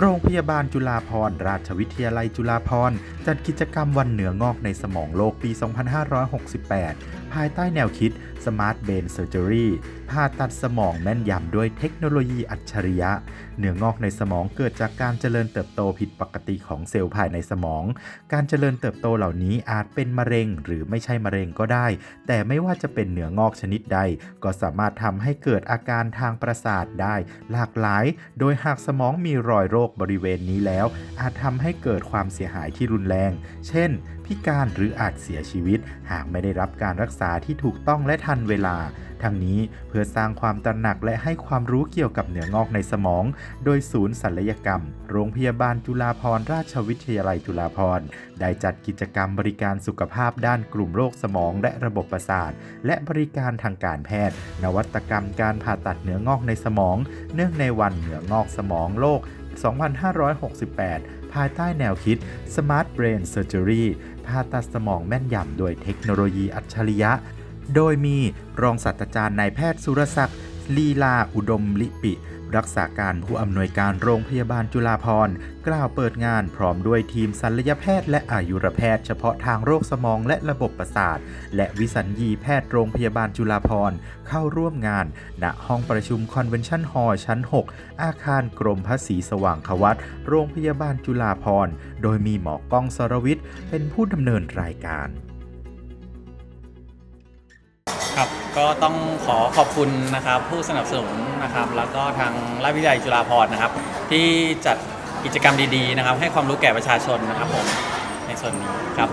โรงพยาบาลจุฬาภรณราชวิทยาลัยจุฬาภรณ์จัดกิจกรรมวันเหนืองอกในสมองโลกปี 2568 ภายใต้แนวคิด Smart Brain Surgery ผ่าตัดสมองแม่นยำด้วยเทคโนโลยีอัจฉริยะเนื้องอกในสมองเกิดจากการเจริญเติบโตผิดปกติของเซลล์ภายในสมอง การเจริญเติบโตเหล่านี้อาจเป็นมะเร็งหรือไม่ใช่มะเร็งก็ได้ แต่ไม่ว่าจะเป็นเนื้องอกชนิดใด ก็สามารถทำให้เกิดอาการทางประสาทได้ หลากหลาย โดยหากสมองมีรอยโรคคบริเวณนี้แล้ว อาจทำให้เกิดความเสียหายที่รุนแรง เช่น พิการหรืออาจเสียชีวิต หากไม่ได้รับการรักษาที่ถูกต้องและทันเวลา ทั้งนี้เพื่อสร้างความตระหนักและให้ความรู้เกี่ยวกับเนื้องอกในสมอง โดยศูนย์ศัลยกรรม โรงพยาบาลจุฬาภรราชวิทยาลัยจุฬาภรได้จัดกิจกรรมบริการสุขภาพด้านกลุ่มโรคสมองและระบบประสาท และบริการทางการแพทย์ นวัตกรรมการผ่าตัดเนื้องอกในสมอง เนื่องในวันเนื้องอกสมองโลก 2568 ภายใต้แนวคิด Smart Brain Surgery ผ่าตัดสมองแม่นยำโดยเทคโนโลยีอัจฉริยะ โดยมีรองศาสตราจารย์นายแพทย์สุรศักดิ์ ลีลาอุดมลิปิ รักษาการผู้อำนวยการโรงพยาบาลจุฬาภรณ์กล่าวเปิดงานพร้อมด้วยทีมศัลยแพทย์และอายุรแพทย์เฉพาะทางโรคสมองและระบบประสาท และวิสัญญีแพทย์โรงพยาบาลจุฬาภรณ์เข้าร่วมงาน ณห้องประชุมคอนเวนชั่นฮอลล์ชั้น 6 อาคารกรมพระศรีสว่างควัตโรงพยาบาลจุฬาภรณ์โดยมีหมอกล้องสรวิทย์เป็นผู้ดำเนินรายการ ก็ต้องขอขอบคุณนะครับผู้สนับสนุนนะครับ แล้วก็ทางราชวิทยาลัยจุฬาภรณ์นะครับ ที่จัดกิจกรรมดีๆนะครับ ให้ความรู้แก่ประชาชนนะครับผมในส่วนนี้ครับ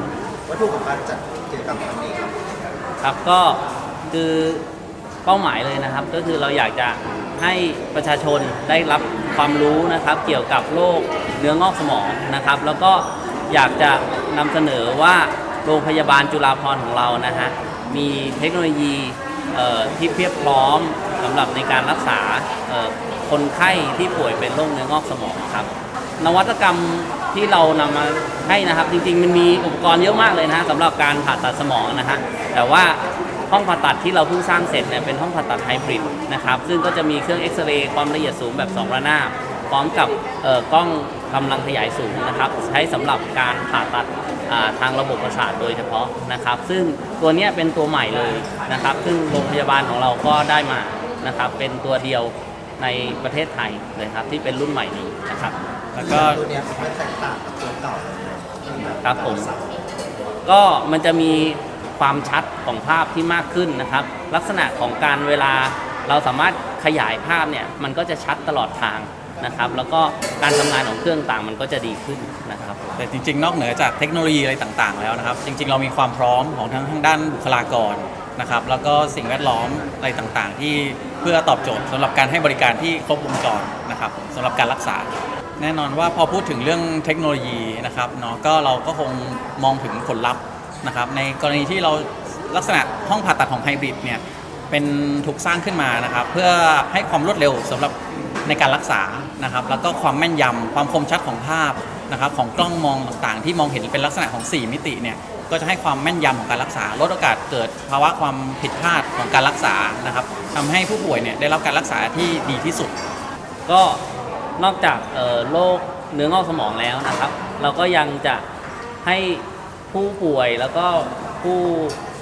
วัตถุของการจัดกิจกรรมครั้งนี้ครับ ครับก็คือเป้าหมายเลยนะครับ ก็คือเราอยากจะให้ประชาชนได้รับความรู้นะครับ เกี่ยวกับโรคเนื้องอกสมองนะครับ แล้วก็อยากจะนำเสนอว่าโรงพยาบาลจุฬาภรณ์ของเรานะฮะมีเทคโนโลยีเอ่อ ที่เพียบพร้อมสำหรับในการรักษาคนไข้ที่ป่วยเป็นโรคเนื้องอกสมองครับ นวัตกรรมที่เรานำมาให้นะครับ จริงๆ มันมีอุปกรณ์เยอะมากเลยนะสำหรับการผ่าตัดสมองนะฮะแต่ว่าห้องผ่าตัดที่เราเพิ่งสร้างเสร็จเนี่ยเป็นห้องผ่าตัดไฮบริดนะครับซึ่งก็จะมีเครื่องเอ็กซเรย์ความละเอียดสูงแบบ 2 ระนาบพร้อมกับกล้องกำลังขยายสูงนะครับ ใช้สำหรับการผ่าตัด ทางระบบประสาทโดยเฉพาะนะครับ ซึ่งตัวเนี้ยเป็นตัวใหม่เลยนะครับ ซึ่งโรงพยาบาลของเราก็ได้มานะครับ เป็นตัวเดียวในประเทศไทยเลยครับที่เป็นรุ่นใหม่นี้นะครับ แล้วก็ตัวเนี้ยมันแตกต่างกับตัวเก่าครับผมก็มันจะมีความชัดของภาพที่มากขึ้นนะครับ ลักษณะของการเวลาเราสามารถขยายภาพเนี่ยมันก็จะชัดตลอดทางนะครับ แล้วก็การทำงานของเครื่องต่างมันก็จะดีขึ้นนะครับ แต่จริง ๆ นอกเหนือจากเทคโนโลยีอะไรต่างๆ แล้วนะครับ จริง ๆ เรามีความพร้อมของทั้งทางด้านบุคลากรนะครับแล้วก็สิ่งแวดล้อมอะไรต่างๆ ที่เพื่อตอบโจทย์สำหรับการให้บริการที่ครบวงจรนะครับสำหรับการรักษา แน่นอนว่าพอพูดถึงเรื่องเทคโนโลยีนะครับเนาะก็เราก็คงมองถึงผลลัพธ์นะครับในกรณีที่เราลักษณะห้องผ่าตัดของไฮบริดเนี่ยเป็นถูกสร้างขึ้นมานะครับ เพื่อให้ความรวดเร็วสำหรับในการรักษานะครับ แล้วก็ความแม่นยำความคมชัดของภาพ นะครับของกล้องมองต่างๆ ที่มองเห็นเป็นลักษณะของ 4 มิติเนี่ยก็จะให้ความแม่นยำของการรักษาลดโอกาสเกิดภาวะความผิดพลาดของการรักษานะครับทำให้ผู้ป่วยเนี่ยได้รับการรักษาที่ดีที่สุด ก็นอกจากเอ่อโรคเนื้องอกสมองแล้วนะครับ เราก็ยังจะให้ผู้ป่วยแล้วก็ผู้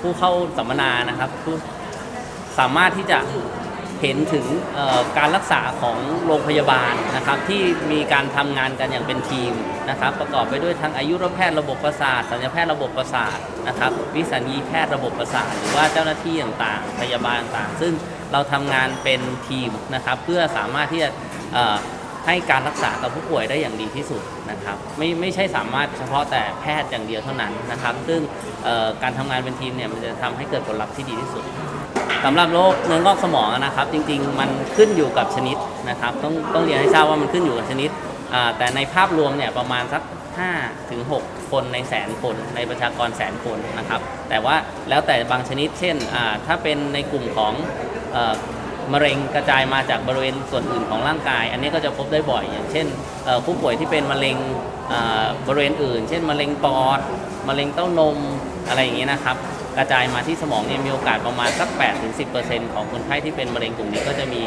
ผู้เข้าสัมมนานะครับผู้สามารถที่จะ เห็นถึงการรักษาของโรงพยาบาลนะครับที่มีการทำงานกันอย่างเป็นทีมนะครับประกอบไปด้วยทั้งอายุรแพทย์ระบบประสาท สัญญาแพทย์ระบบประสาทนะครับวิสัญญีแพทย์ระบบประสาท หรือว่าเจ้าหน้าที่ต่างๆพยาบาลต่างๆ ซึ่งเราทำงานเป็นทีมนะครับเพื่อสามารถที่จะให้การรักษากับผู้ป่วยได้อย่างดีที่สุดนะครับไม่ไม่ใช่สามารถเฉพาะแต่แพทย์อย่างเดียวเท่านั้นนะครับ ซึ่งการทำงานเป็นทีมเนี่ยมันจะทำให้เกิดผลลัพธ์ที่ดีที่สุด สำหรับโรคเนื้องอกสมองนะครับ จริงๆ มันขึ้นอยู่กับชนิดนะครับ ต้องต้องเรียนให้ทราบว่ามันขึ้นอยู่กับชนิด แต่ในภาพรวมเนี่ยประมาณสัก5ถึง6คนในแสนคนในประชากรแสนคนนะครับ แต่ว่าแล้วแต่บางชนิด เช่นถ้าเป็นในกลุ่มของมะเร็งกระจายมาจากบริเวณส่วนอื่นของร่างกาย อันนี้ก็จะพบได้บ่อย อย่างเช่นผู้ป่วยที่เป็นมะเร็งบริเวณอื่น เช่นมะเร็งปอดมะเร็งเต้านมอะไรอย่างเงี้ยนะครับ กระจายมาที่สมองเนี่ยมีโอกาสประมาณสัก 8-10%ของคนไข้ที่เป็นมะเร็งกลุ่มนี้ก็จะมี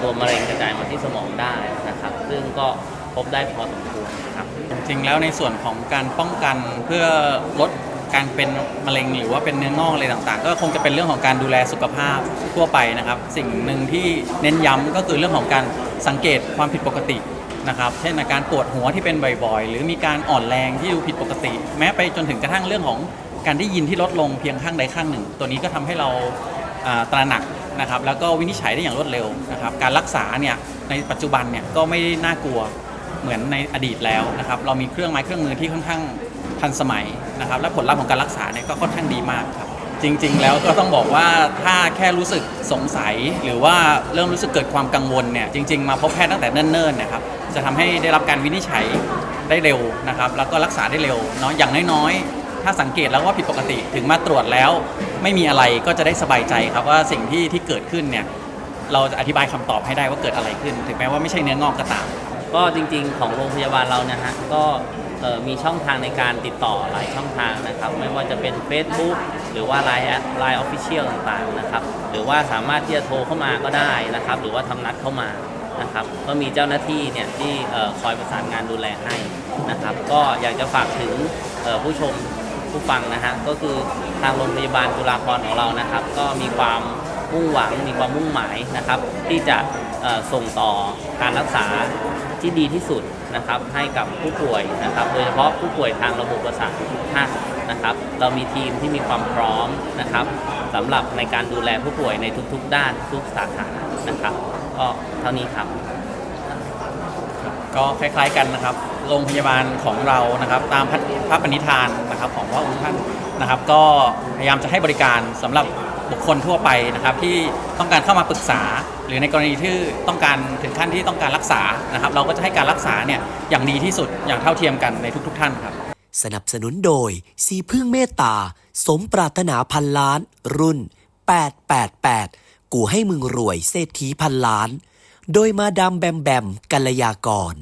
ตัวมะเร็งกระจายมาที่สมองได้นะครับ ซึ่งก็พบได้พอสมควรครับจริงแล้วในส่วนของการป้องกันเพื่อลดการเป็นมะเร็งหรือว่าเป็นเนื้องอกอะไรต่างๆ ก็คงจะเป็นเรื่องของการดูแลสุขภาพทั่วไปนะครับ สิ่งหนึ่งที่เน้นย้ำก็คือเรื่องของการสังเกตความผิดปกตินะครับ เช่นอาการปวดหัวที่เป็นบ่อยๆ หรือมีการอ่อนแรงที่ดูผิดปกติ แม้ไปจนถึงกระทั่งเรื่องของ การได้ยินที่ลดลงเพียงข้างใดข้างหนึ่ง ตัวนี้ก็ทำให้เราตระหนักนะครับแล้วก็วินิจฉัยได้อย่างรวดเร็วนะครับการรักษาเนี่ยในปัจจุบันเนี่ยก็ไม่ได้น่ากลัวเหมือนในอดีตแล้วนะครับเรามีเครื่องไม้เครื่องมือที่ค่อนข้างทันสมัยนะครับและผลลัพธ์ของการรักษาเนี่ยก็ค่อนข้างดีมากครับจริง ๆ แล้วก็ต้องบอกว่าถ้าแค่รู้สึกสงสัยหรือว่าเริ่มรู้สึกเกิดความกังวลเนี่ยจริง ๆ มาพบแพทย์ตั้งแต่เนิ่นๆนะครับจะทำให้ได้รับการวินิจฉัยได้เร็วนะครับแล้วก็รักษาได้เร็วเนาะอย่างน้อยๆ ถ้าสังเกตแล้วว่าผิดปกติถึงมาตรวจแล้ว ไม่มีอะไรก็จะได้สบายใจครับว่าสิ่งที่ที่เกิดขึ้นเนี่ยเราจะอธิบายคำตอบให้ได้ว่าเกิดอะไรขึ้น ถึงแม้ว่าไม่ใช่เนื้องอกก็ตาม ก็จริง ๆ ของโรงพยาบาลเรานะฮะก็มีช่องทางในการติดต่อหลายช่องทางนะครับ ไม่ว่าจะเป็น Facebook หรือว่า Line ไลน์ออฟฟิเชียลต่างๆนะครับ หรือว่าสามารถที่จะโทรเข้ามาก็ได้นะครับ หรือว่าทำนัดเข้ามานะครับ ก็มีเจ้าหน้าที่เนี่ยที่คอยประสานงานดูแลให้นะครับ ก็อยากจะฝากถึงผู้ชม ผู้ฟังนะฮะก็คือทางโรงพยาบาลจุฬาภรณ์ของเรานะครับ ก็มีความมุ่งหวังมีความมุ่งหมายนะครับ ที่จะส่งต่อการรักษาที่ดีที่สุดนะครับ ให้กับผู้ป่วยนะครับ โดยเฉพาะผู้ป่วยทางระบบประสาททุกท่านนะครับ เรามีทีมที่มีความพร้อมนะครับสำหรับในการดูแลผู้ป่วยในทุกๆ ด้านทุกสาขานะครับ ก็เท่านี้ครับ ก็คล้ายๆกันนะครับ โรงพยาบาลของเรานะครับ ตามพระพระปณิธานนะครับของพระองค์ท่านนะครับ ก็พยายามจะให้บริการสำหรับบุคคลทั่วไปนะครับที่ต้องการเข้ามาปรึกษา หรือในกรณีที่ต้องการถึงขั้นที่ต้องการรักษานะครับ เราก็จะให้การรักษาเนี่ยอย่างดีที่สุดอย่างเท่าเทียมกันในทุก ๆ ท่านครับ สนับสนุนโดยสีพึ่งเมตตา สมปรารถนาพันล้าน รุ่น 888 กูให้มึงรวยเศรษฐีพันล้าน โดยมาดามแบมแบมกัลยากร